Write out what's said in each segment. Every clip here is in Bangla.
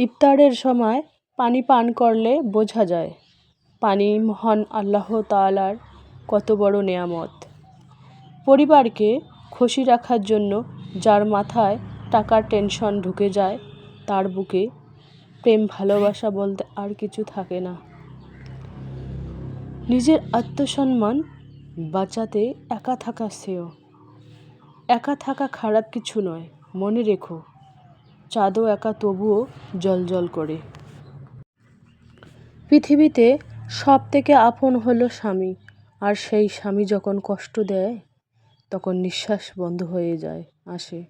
ইফতারের সময় পানি পান করলে বোঝা যায়, পানি মহান আল্লাহ তাআলার কত বড় নেয়ামত। পরিবারকে খুশি রাখার জন্য যার মাথায় টাকার টেনশন ঢুকে যায়, তার বুকে প্রেম ভালোবাসা বলতে আর কিছু থাকে না। নিজের আত্মসম্মান বাঁচাতে একা থাকা শ্রেয়। একা থাকা খারাপ কিছু নয়, মনে রেখো। চাঁদও একা তবুও জল করে। পৃথিবীতে সব থেকে আপন হলো স্বামী, আর সেই স্বামী যখন কষ্ট দেয়, তখন নিঃশ্বাস বন্ধ হয়ে যায়, আসে।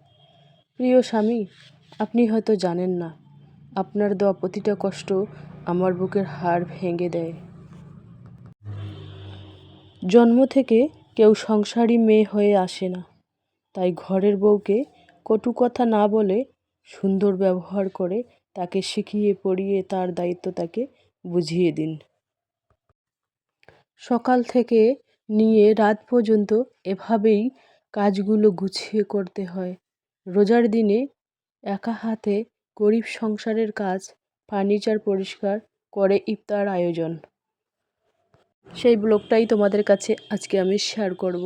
প্রিয় স্বামী, আপনি হয়তো জানেন না, আপনার দেওয়া প্রতিটা কষ্ট আমার বুকের হাড় ভেঙে দেয়। জন্ম থেকে কেউ সংসারী মেয়ে হয়ে আসে না, তাই ঘরের বউকে কটু কথা না বলে সুন্দর ব্যবহার করে তাকে শিখিয়ে পড়িয়ে তার দায়িত্ব তাকে বুঝিয়ে দিন। সকাল থেকে নিয়ে রাত পর্যন্ত এভাবেই কাজগুলো গুছিয়ে করতে হয়। রোজার দিনে একা হাতে গরিব সংসারের কাজ, ফার্নিচার পরিষ্কার করে ইফতার আয়োজন। সেই ব্লগটাই তোমাদের কাছে আজকে আমি শেয়ার করব।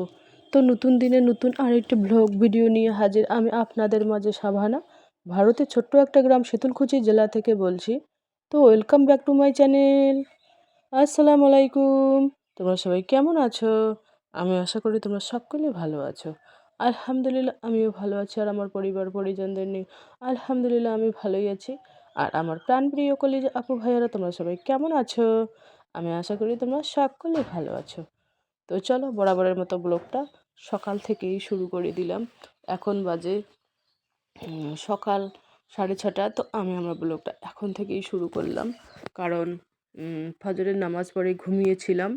তো নতুন দিনে নতুন আরেকটি ব্লগ ভিডিও নিয়ে হাজির আমি আপনাদের মাঝে সাভানা। ভারতের ছোট্ট একটা গ্রাম শীতলকুচি জেলা থেকে বলছি। তো welcome back to my channel আসসালামু আলাইকুম তোমরা সবাই কেমন আছো? আমি আশা করি তোমরা সকলে ভালো আছো। আলহামদুলিল্লাহ, আমিও ভালো আছি আর আমার পরিবার, পরিজনদের নিয়ে। আলহামদুলিল্লাহ, আমি ভালোই আছি। আর আমার প্রাণপ্রিয় কলিজ আপু ভাইয়ারা, তোমরা সবাই কেমন আছো? আমি আশা করি তোমরা সকলে ভালো আছো। তো চলো বরাবরের মতো ব্লগটা সকাল থেকেই শুরু করে দিলাম। এখন বাজে সকাল সাড়ে ছটা, তো আমি আমার ব্লগটা এখন থেকেই শুরু করলাম। কারণ ফজরের নামাজ পড়ে ঘুমিয়েছিলাম।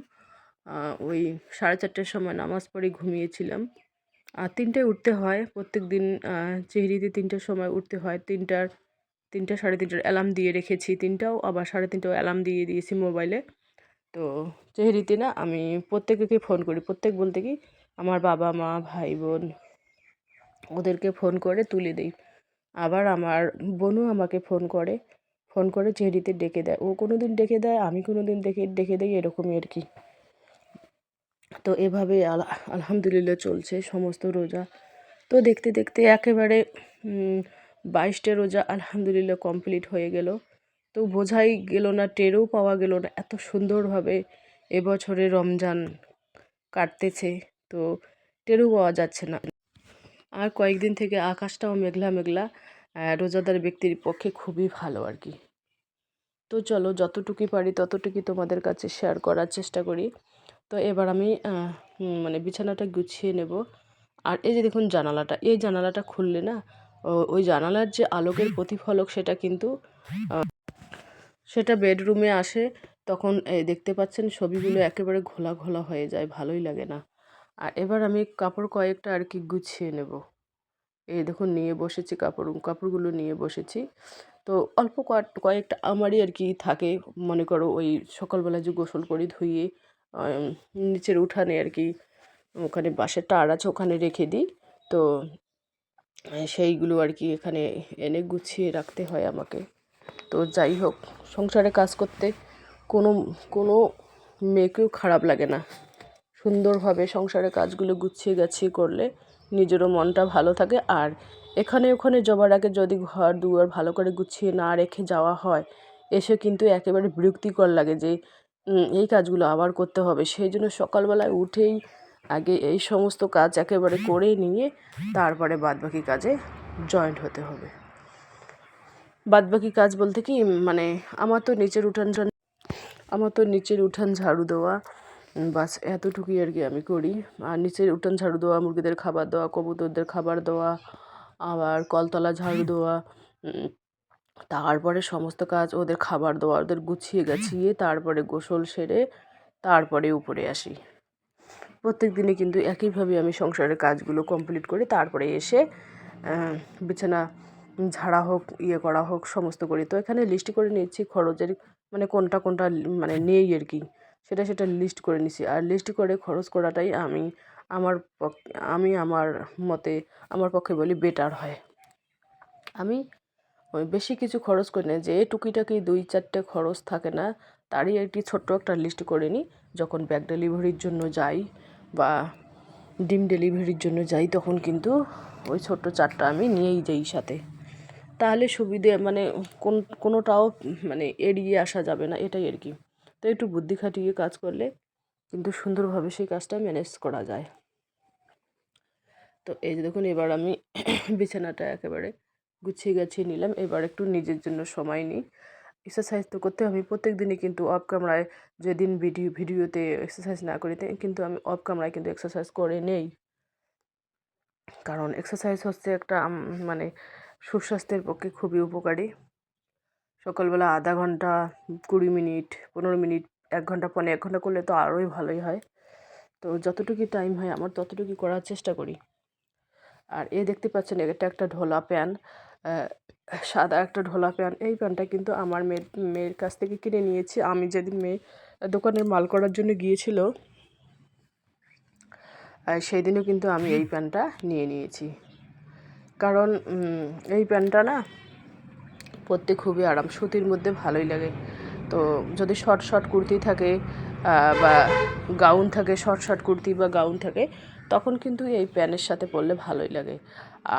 ওই সাড়ে চারটের সময় নামাজ পড়ে ঘুমিয়েছিলাম। আর তিনটায় উঠতে হয়, প্রত্যেক দিন চেহরিতে তিনটার সময় উঠতে হয়। তিনটার, তিনটা সাড়ে তিনটার অ্যালার্ম দিয়ে রেখেছি। তিনটাও আবার সাড়ে তিনটাও অ্যালার্ম দিয়ে দিয়েছি মোবাইলে তো চেহারিতে না, আমি প্রত্যেককে ফোন করি। প্রত্যেক বলতে কি, আমার বাবা মা ভাই বোন ওদেরকে ফোন করে তুলে দিই। আবার আমার বোনও আমাকে ফোন করে ফোন করে চেহারিতে ডেকে দেয়। ও কোনো দিন ডেকে দেয়, আমি কোনো দিন ডেকে ডেকে দিই, এরকমই আর কি। তো এভাবে আলহামদুলিল্লাহ চলছে সমস্ত রোজা। তো দেখতে দেখতে একেবারে বাইশটা রোজা আলহামদুলিল্লাহ কমপ্লিট হয়ে গেল। তো বোঝাই গেল না, টেরও পাওয়া গেল না, এত সুন্দরভাবে এবছরে রমজান কাটতেছে। তো টেরও পাওয়া যাচ্ছে না। আর কয়েকদিন থেকে আকাশটাও মেঘলা মেঘলা রোজাদার ব্যক্তির পক্ষে খুবই ভালো আর কি। তো চলো, যতটুকুই পারি ততটুকুই তোমাদের কাছে শেয়ার করার চেষ্টা করি। তো এবার আমি মানে বিছানাটা গুছিয়ে নেব। আর এই যে দেখুন জানালাটা, এই জানালাটা খুললে না ওই জানালার যে আলোকের প্রতিফলক সেটা কিন্তু সেটা বেডরুমে আসে, তখন দেখতে পাচ্ছেন ছবিগুলো একেবারে ঘোলা ঘোলা হয়ে যায়, ভালোই লাগে না। আর এবার আমি কাপড় কয়েকটা আর কি গুছিয়ে নেব। এই দেখুন, নিয়ে বসেছি কাপড়, কাপড়গুলো নিয়ে বসেছি। তো অল্প কয়েকটা আমারই আর কি থাকে। মনে করো ওই সকালবেলা যে গোসল করি, ধুয়ে নিচের উঠানে আর কি, ওখানে বাঁশের টার আছে, ওখানে রেখে দিই। তো, সেইগুলো আর কি এখানে এনে গুছিয়ে রাখতে হয় আমাকে। তো যাই হোক, সংসারে কাজ করতে কোনো কোনো মেয়েকেও খারাপ লাগে না। সুন্দরভাবে সংসারে কাজগুলো গুছিয়ে গাছিয়ে করলে নিজেরও মনটা ভালো থাকে। আর এখানে ওখানে যাবার আগে যদি ঘর দুয়ার ভালো করে গুছিয়ে না রেখে যাওয়া হয়, এসে কিন্তু একেবারে বিরক্তিকর লাগে যে এই কাজগুলো আবার করতে হবে। সেই জন্য সকালবেলায় উঠেই আগে এই সমস্ত কাজ একেবারে করে নিয়ে তারপরে বাদবাকি কাজে জয়েন্ট হতে হবে। বাদবাকি কাজ বলতে কি মানে আমার তো নিচের উঠান আমার তো নিচের উঠান ঝাড়ু দেওয়া বাস, এতটুকুই আর কি আমি করি। আর নিচের উঠান ঝাড়ু দেওয়া, মুরগিদের খাবার দেওয়া, কবুতরদের খাবার দেওয়া, আবার কলতলা ঝাড়ু দেওয়া তারপরে সমস্ত কাজ ওদের খাবার দেওয়া, ওদের গুছিয়ে গাছিয়ে তারপরে গোসল সেরে তারপরে উপরে আসি। প্রত্যেক দিনে কিন্তু একইভাবে আমি সংসারের কাজগুলো কমপ্লিট করি, তারপরে এসে বিছানা ঝাড়া হোক ইয়ে করা হোক, সমস্ত করি। তো এখানে লিস্ট করে নিচ্ছি খরচের মানে কোনটা কোনটা মানে নেই আর কি। সেটা সেটা লিস্ট করে নিছি। আর লিস্ট করে খরচ করাটাই আমি আমার আমি আমার মতে আমার পক্ষে বলি বেটার হয়। আমি ওই বেশি কিছু খরচ করি না, যে টুকিটাকি দুই চারটে খরচ থাকে না, তারই একটি ছোট্ট একটা লিস্ট করে নিই। যখন ব্যাগ ডেলিভারির জন্য যাই বা ডিম ডেলিভারির জন্য যাই, তখন কিন্তু ওই ছোট্ট চারটা আমি নিয়েই যাই সাথে। তাহলে সুবিধে মানে কোন, কোনোটাও মানে এড়িয়ে আসা যাবে না, এটাই আর কি। তো একটু বুদ্ধি খাটিয়ে কাজ করলে কিন্তু সুন্দরভাবে সেই কাজটা ম্যানেজ করা যায়। তো এই যে দেখুন, এবার আমি বিছানাটা একেবারে গুছিয়ে গাছিয়ে নিলাম। এবার একটু নিজের জন্য সময় নিই। এক্সারসাইজ তো করতে আমি প্রত্যেক দিনই কিন্তু অফ ক্যামেরায় যেদিন ভিডিও ভিডিওতে এক্সারসাইজ না করি কিন্তু আমি অফ ক্যামেরায় কিন্তু এক্সারসাইজ করে নেই। কারণ এক্সারসাইজ হচ্ছে একটা মানে সুস্বাস্থ্যের পক্ষে খুবই উপকারী। সকালবেলা আধা ঘণ্টা, কুড়ি মিনিট, পনেরো মিনিট, এক ঘণ্টা পনেরো এক ঘণ্টা করলে তো আরোই ভালোই হয়। তো যতটুকু টাইম হয় আমার ততটুকু করার চেষ্টা করি। আর এ দেখতে পাচ্ছেন, এটা একটা ঢোলা প্যান সাদা একটা ঢোলা প্যান। এই প্যানটা কিন্তু আমার মেয়ে, মেয়ের কাছ থেকে কিনে নিয়েছি। আমি যেদিন মেয়ে দোকানের মাল করার জন্য গিয়েছিল সেই দিনও কিন্তু আমি এই প্যান্টটা নিয়ে নিয়েছি। কারণ এই প্যান্টটা না পরতে খুবই আরাম, সুতির মধ্যে ভালোই লাগে। তো যদি শর্ট শর্ট কুর্তি থাকে বা গাউন থাকে শর্ট শর্ট কুর্তি বা গাউন থাকে, তখন কিন্তু এই প্যানের সাথে পরলে ভালোই লাগে।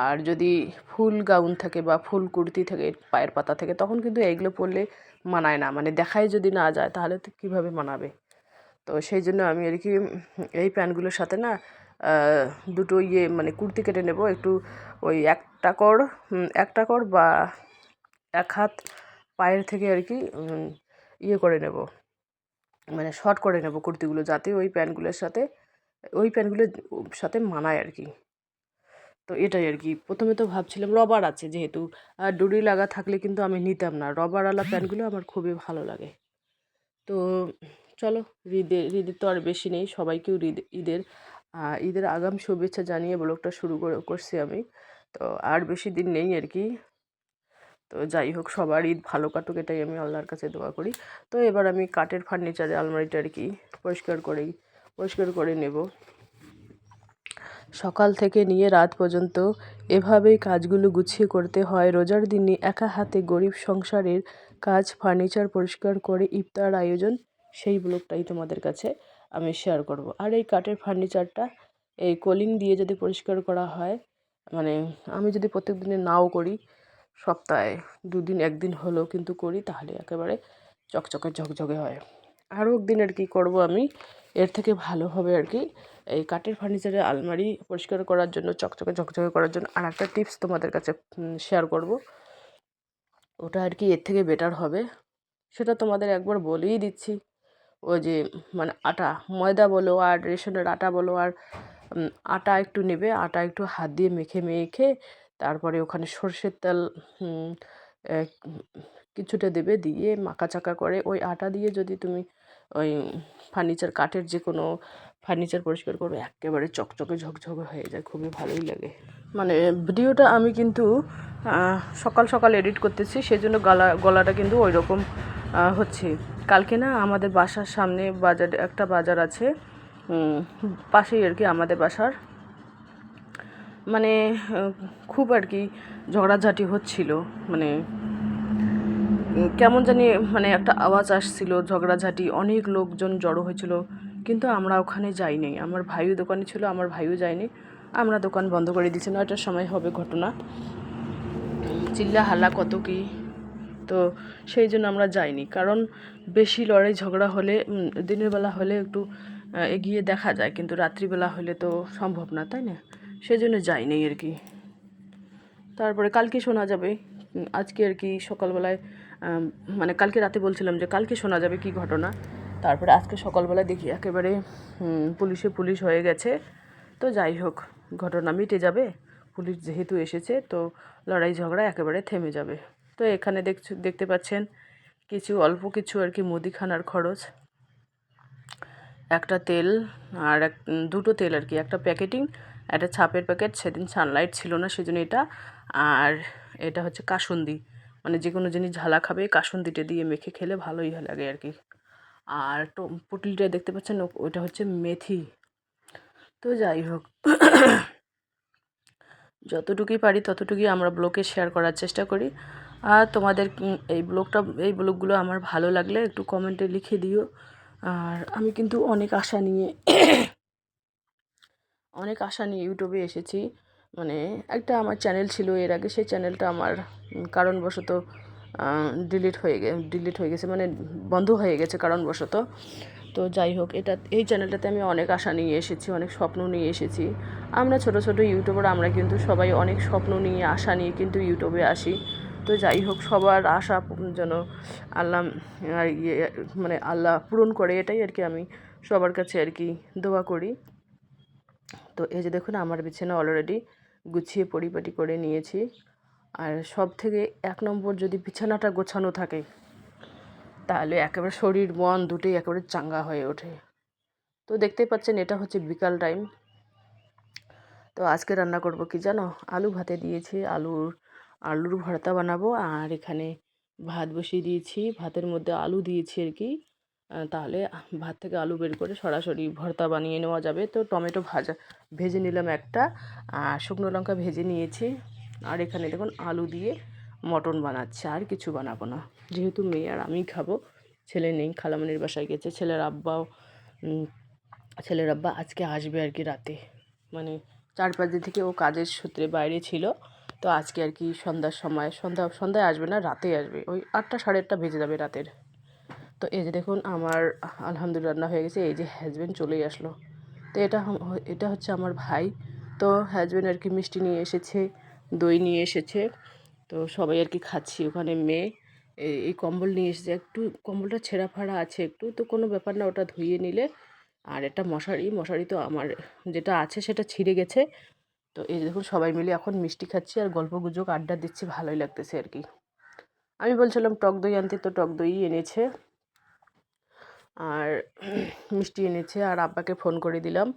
আর যদি ফুল গাউন থাকে বা ফুল কুর্তি থাকে, পায়ের পাতা থাকে, তখন কিন্তু এইগুলো পরলে মানায় না। মানে দেখায় যদি না যায়, তাহলে তো কীভাবে মানাবে? তো সেই জন্য আমি আর কি এই প্যান্টগুলোর সাথে না দুটো ইয়ে মানে কুর্তি কেটে নেব। একটু ওই একটা কর একটা কর বা এক হাত পায়ের থেকে আর কি ইয়ে করে নেব। মানে শর্ট করে নেব কুর্তিগুলো যাতে ওই প্যান্টগুলোর সাথে, ওই প্যান্টগুলোর সাথে মানায় আর কি তো এটাই আর কি প্রথমে তো ভাবছিলাম রবার আছে যেহেতু, আর ডুরি লাগা থাকলে কিন্তু আমি নিতাম না। রবারওয়ালা প্যান্টগুলো আমার খুবই ভালো লাগে। তো চলো ঈদের ঈদের তো আর বেশি নেই, সবাইকেও ঈদ, ঈদের ঈদের আগাম শুভেচ্ছা জানিয়ে ব্লগটা শুরু করে, করছি আমি। তো আর বেশি দিন নেই আর কি তো যাই হোক, সবার ঈদ ভালো কাটুক, এটাই আমি আল্লাহর কাছে দোয়া করি। তো এবার আমি কাঠের ফার্নিচারে আলমারিটা আর কি পরিষ্কার করেই, পরিষ্কার করে নেব। সকাল থেকে নিয়ে রাত পর্যন্ত এভাবেই কাজগুলো গুছিয়ে করতে হয়। রোজার দিনে একা হাতে গরিব সংসারের কাজ ফার্নিচার পরিষ্কার করে ইফতার আয়োজন, সেই ব্লগটাই তোমাদের কাছে আমি শেয়ার করব। আর এই কাঠের ফার্নিচারটা এই কলিং দিয়ে যদি পরিষ্কার করা হয় মানে আমি যদি প্রত্যেক দিনে নাও করি সপ্তাহে দুদিন, একদিন হলেও কিন্তু করি, তাহলে একেবারে চকচকে ঝকঝকে হয়। আরও একদিন আর কি করব আমি, এর থেকে ভালো হবে আর কি, এই কাঠের ফার্নিচারের আলমারি পরিষ্কার করার জন্য, চকচকে ঝকঝকে করার জন্য আর একটা টিপস তোমাদের কাছে শেয়ার করব। ওটা আর কি এর থেকে বেটার হবে। সেটা তোমাদের একবার বলেই দিচ্ছি। ও যে মানে আটা, ময়দা বলো আর রেশনের আটা বলো আর আটা একটু নেবে, আটা একটু হাত দিয়ে মেখে মেখে তারপরে ওখানে সর্ষের তেল কিছুটা দেবে দিয়ে মাখা চাকা করে ওই আটা দিয়ে যদি তুমি ওই ফার্নিচার কাঠের যে কোনো ফার্নিচার পরিষ্কার করবে, একেবারে চকচকে ঝকঝকে হয়ে যায়, খুবই ভালোই লাগে। মানে ভিডিওটা আমি কিন্তু সকাল সকাল এডিট করতেছি, সেজন্য গলা, গলাটা কিন্তু ওই রকম হচ্ছে। কালকে না আমাদের বাসার সামনে বাজার, একটা বাজার আছে পাশেই আর কি আমাদের বাসার। মানে খুব আর কি ঝগড়াঝাটি হচ্ছিল মানে কেমন জানি মানে একটা আওয়াজ আসছিল, ঝগড়াঝাটি, অনেক লোকজন জড়ো হয়েছিল, কিন্তু আমরা ওখানে যাইনি। আমার ভাইও দোকানে ছিল, আমার ভাইও যায়নি। আমরা দোকান বন্ধ করে দিয়েছি, নয়টার সময় হবে ঘটনা। চিল্লা হাল্লা কত কী, তো সেই জন্য আমরা যাইনি। কারণ বেশি লড়াই ঝগড়া হলে দিনের বেলা হলে একটু এগিয়ে দেখা যায়, কিন্তু রাত্রিবেলা হলে তো সম্ভব না, তাই না? সেই জন্য যাইনি আর কি। তারপরে কালকে শোনা যাবে। আজকে আর কি সকালবেলায় মানে কালকে রাতে বলছিলাম যে কালকে শোনা যাবে কি ঘটনা। তারপরে আজকে সকালবেলা দেখি একেবারে পুলিশে পুলিশ হয়ে গেছে। তো যাই হোক, ঘটনা মিটে যাবে। পুলিশ যেহেতু এসেছে, তো লড়াই ঝগড়া একেবারে থেমে যাবে। তো এখানে দেখছ, দেখতে পাচ্ছেন কিছু, অল্প কিছু আর কি মুদিখানার খরচ। একটা তেল আর এক, দুটো তেল আর কি, একটা প্যাকেটিং একটা ছাপের প্যাকেট সেদিন সানলাইট ছিল না, সেজন্য এটা। আর এটা হচ্ছে কাসুন্দি। মানে যে কোনো জিনিস ঝালা খাবে, কাসুন্দিটা দিয়ে মেখে খেলে ভালোই লাগে আর কি আর তো পুটলিটা দেখতে পাচ্ছেন? ওইটা হচ্ছে মেথি। তো যাই হোক। যতটুকুই পারি ততটুকুই আমরা ব্লকে শেয়ার করার চেষ্টা করি। আর তোমাদের এই ব্লগটা, এই ব্লগগুলো আমার ভালো লাগলে একটু কমেন্টে লিখে দিও। আর আমি কিন্তু অনেক আশা নিয়ে অনেক আশা নিয়ে ইউটিউবে এসেছি। মানে একটা আমার চ্যানেল ছিল, এর আগে সেই চ্যানেলটা আমার কারণবশত ডিলিট হয়ে গে ডিলিট হয়ে গেছে মানে বন্ধ হয়ে গেছে কারণবশত। তো যাই হোক, এটা, এই চ্যানেলটাতে আমি অনেক আশা নিয়ে এসেছি, অনেক স্বপ্ন নিয়ে এসেছি। আমরা ছোট ছোট ইউটিউবার আমরা কিন্তু সবাই অনেক স্বপ্ন নিয়ে, আশা নিয়ে কিন্তু ইউটিউবে আসি। তো যাই হোক, সবার আশা যেন আল্লাহ ইয়ে মানে আল্লাহ পূরণ করে, এটাই আর কি আমি সবার কাছে আর কি দোয়া করি। তো এই যে দেখুন, আমার বিছানা অলরেডি গুছিয়ে পরিপাটি করে নিয়েছি। আর সব থেকে এক নম্বর যদি বিছানাটা গোছানো থাকে, তাহলে একেবারে শরীর মন দুটোই একেবারে চাঙ্গা হয়ে ওঠে। তো দেখতেই পাচ্ছেন, এটা হচ্ছে বিকাল টাইম তো আজকে রান্না করব কি জানো? আলু ভাতে দিয়েছি, আলুর আলুর ভর্তা বানাবো। আর এখানে ভাত বসিয়ে দিয়েছি, ভাতের মধ্যে আলু দিয়েছি আর কি। তাহলে ভাত থেকে আলু বের করে সরাসরি ভর্তা বানিয়ে নেওয়া যাবে। তো টমেটো ভাজা, ভেজে নিলাম একটা, আর শুকনো লঙ্কা ভেজে নিয়েছি। আর এখানে দেখুন আলু দিয়ে মটন বানাচ্ছে, আর কিছু বানাবো না। যেহেতু মেয়ে আর আমি খাব, ছেলে নেই খালামনির বাসায় গেছে, ছেলের আব্বাও ছেলের আব্বা আজকে আসবে আর কি রাতে। মানে চার পাঁচ দিন থেকে ও কাজের সূত্রে বাইরে ছিল, তো আজকে আর কি সন্ধ্যার সময়, সন্ধ্যা, সন্ধ্যায় আসবে না রাতে আসবে। ওই আটটা সাড়ে আটটা বেজে যাবে রাতের। তো এই যে দেখুন, আমার আলহামদুলিল্লাহ রান্না হয়ে গেছে। এই যে হাজব্যান্ড চলেই আসলো। তো এটা এটা হচ্ছে আমার ভাই। তো হাজব্যান্ড আর কি মিষ্টি নিয়ে এসেছে, দই নিয়ে এসেছে। তো সবাই আর কি খাচ্ছি ওখানে মেয়ে। এই- কম্বল নিয়ে এসেছে। একটু কম্বলটা ছেঁড়া ফাড়া আছে একটু, তো কোনো ব্যাপার না, ওটা ধুয়ে নিলে। আর একটা মশারি মশারি তো আমার যেটা আছে সেটা ছিঁড়ে গেছে। তো এই দেখুন, সবাই মিলে এখন মিষ্টি খাচ্ছি আর গল্প গুজব, আড্ডা দিচ্ছি, ভালোই লাগতেছে আর কি। আমি বলছিলাম, টক দই আনতে, তো টক দই এনেছে। আর মিষ্টি এনেছে আর আব্বাকে ফোন করে দিলাম।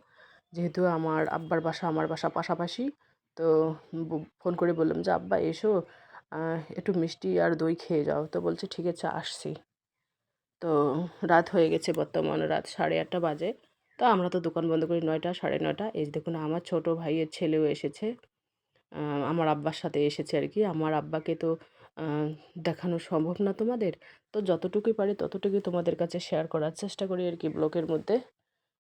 যেহেতু আমার আব্বার বাসা আমার বাসা পাশাপাশি, তো ফোন করে বললাম যে, আব্বা, এসো একটু মিষ্টি আর দই খেয়ে যাও। তো বলছে, ঠিক আছে, আসছি। তো রাত হয়ে গেছে বর্তমানে, রাত সাড়ে আটটা বাজে। তো আমরা তো দোকান বন্ধ করি নয়টা, সাড়ে নয়টা। এই দেখুন, আমার ছোট ভাইয়ের ছেলেও এসেছে। আমার আব্বার সাথে এসেছে আর কি। আমার আব্বাকে তো দেখানো সম্ভব না তোমাদের? তো যতটুকুই পারি ততটুকুই তোমাদের কাছে শেয়ার করার চেষ্টা করি আর কি ব্লগের মধ্যে।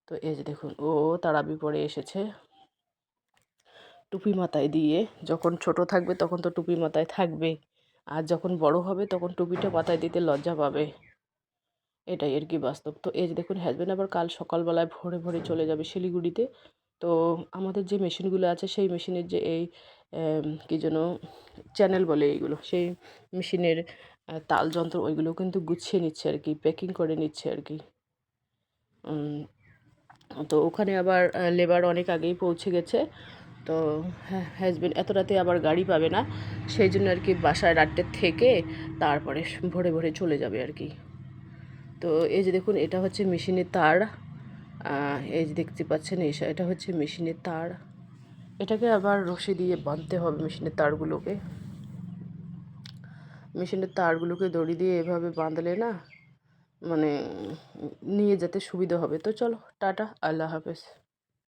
তো এই যে দেখুন, ও তারাবি পরে এসেছে। টুপি মাথায় দিয়ে, যখন ছোট থাকবে তখন তো টুপি মাথায় থাকবে। আর যখন বড় হবে তখন টুপিটা মাথায় দিতে লজ্জা পাবে। এটাই আর কি বাস্তব। তো এই যে দেখুন হাজব্যান্ড আবার কাল সকালবেলায় ভোরে ভোরে চলে যাবে শিলিগুড়িতে। তো আমাদের যে মেশিনগুলো আছে, সেই মেশিনের যে এই কি যেন চ্যানেল বলে এইগুলো, সেই মেশিনের তাল যন্ত্র ওইগুলো কিন্তু গুছিয়ে নিচ্ছে আর কি, প্যাকিং করে নিচ্ছে আর কি। তো ওখানে আবার লেবার অনেক আগেই পৌঁছে গেছে। তো হাজবেন্ড এত রাতে আবার গাড়ি পাবে না, সেই জন্য আর কি বাসায় রাত্রে থেকে তারপরে ভোরে ভোরে চলে যাবে আর কি। তো এই যে দেখুন, এটা হচ্ছে মেশিনের তার। এই যে দেখতে পাচ্ছেন, এই এটা হচ্ছে মেশিনের তার। এটাকে আবার রশি দিয়ে বাঁধতে হবে মেশিনের তারগুলোকে। মেশিনের তারগুলোকে দড়ি দিয়ে এভাবে বাঁধলে না মানে নিয়ে যেতে সুবিধা হবে। তো চলো, টাটা, আল্লাহ হাফেজ।